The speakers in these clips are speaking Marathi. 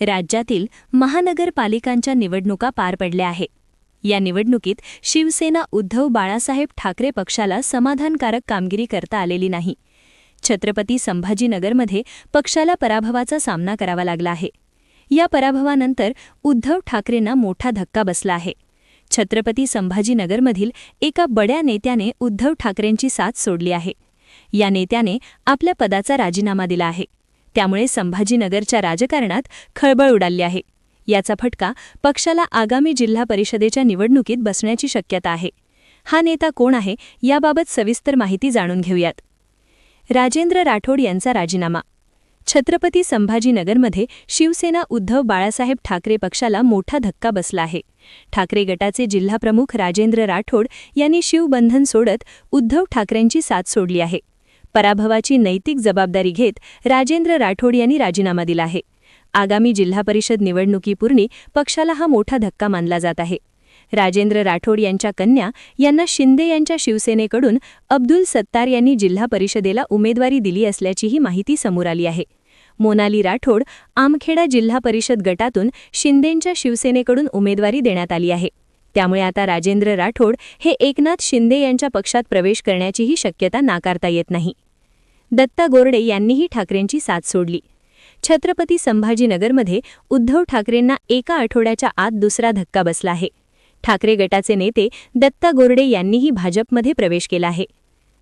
राज्यातील महानगरपालिकांच्या निवडणुका पार पडल्या आहे या निवडणुकीत शिवसेना उद्धव बाळासाहेब ठाकरे पक्षाला समाधानकारक कामगिरी करता आलेली नाही. छत्रपती संभाजीनगरमध्ये पक्षाला पराभवाचा सामना करावा लागला आहे. या पराभवानंतर उद्धव ठाकरेंना मोठा धक्का बसला आहे. छत्रपती संभाजीनगरमधील एका बड्या नेत्याने उद्धव ठाकरेंची साथ सोडली आहे. या नेत्याने आपल्या पदाचा राजीनामा दिला आहे. त्यामुळे संभाजीनगरच्या राजकारणात खळबळ उडाली आहे. याचा फटका पक्षाला आगामी जिल्हा परिषदेच्या निवडणुकीत बसण्याची शक्यता आहे. हा नेता कोण आहे याबाबत सविस्तर माहिती जाणून घेऊयात. राजेंद्र राठोड यांचा राजीनामा. छत्रपती संभाजीनगरमध्ये शिवसेना उद्धव बाळासाहेब ठाकरे पक्षाला मोठा धक्का बसला आहे. ठाकरे गटाचे जिल्हाप्रमुख राजेंद्र राठोड यांनी शिवबंधन सोडत उद्धव ठाकरेंची साथ सोडली आहे. पराभवाची नैतिक जबाबदारी घेत राजेंद्र राठोड यांनी राजीनामा दिला आहे. आगामी जिल्हा परिषद निवडणुकीपूर्वी पक्षाला हा मोठा धक्का मानला जात आहे. राजेंद्र राठोड यांच्या कन्या यांना शिंदे यांच्या शिवसेनेकडून अब्दुल सत्तार यांनी जिल्हा परिषदेला उमेदवारी दिली असल्याचीही माहिती समोर आली आहे. मोनाली राठोड आमखेडा जिल्हा परिषद गटातून शिंदेंच्या शिवसेनेकडून उमेदवारी देण्यात आली आहे. त्यामुळे आता राजेंद्र राठोड हे एकनाथ शिंदे यांच्या पक्षात प्रवेश करण्याचीही शक्यता नाकारता येत नाही. दत्ता गोरडे यांनीही ठाकरेंची साथ सोडली. छत्रपती संभाजीनगरमध्ये उद्धव ठाकरेंना एका आठवड्याच्या आत दुसरा धक्का बसला आहे. ठाकरे गटाचे नेते दत्ता गोरडे यांनीही भाजपमध्ये प्रवेश केला आहे.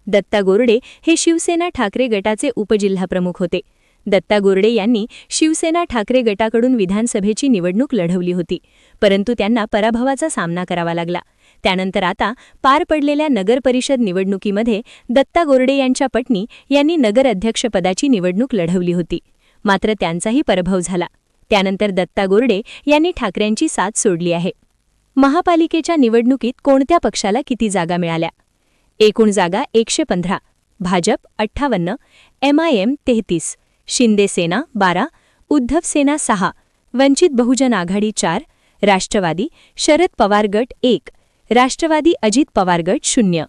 दत्ता गोरडे हे शिवसेना ठाकरे गटाचे उपजिल्हाप्रमुख होते. दत्ता गोरडे यांनी शिवसेना ठाकरे गटाकडून विधानसभेची निवडणूक लढवली होती परंतु त्यांना पराभवाचा सामना करावा लागला. त्यानंतर आता पार पडलेल्या नगरपरिषद निवडणुकीमध्ये दत्ता गोरडे यांच्या पत्नी यांनी नगर अध्यक्षपदाची निवडणूक लढवली होती. मात्र त्यांचाही पराभव झाला. त्यानंतर दत्ता गोरडे यांनी ठाकरेंची साथ सोडली आहे. महापालिकेच्या निवडणुकीत कोणत्या पक्षाला किती जागा मिळाल्या? एकूण जागा एकशे पंधरा. भाजप अठ्ठावन्न. एमआयएम तेहतीस. शिंदे सेना बारा. उद्धव सेना सहा. वंचित बहुजन आघाडी चार. राष्ट्रवादी. शरद पवार गट एक. राष्ट्रवादी अजित पवार गट शून्य.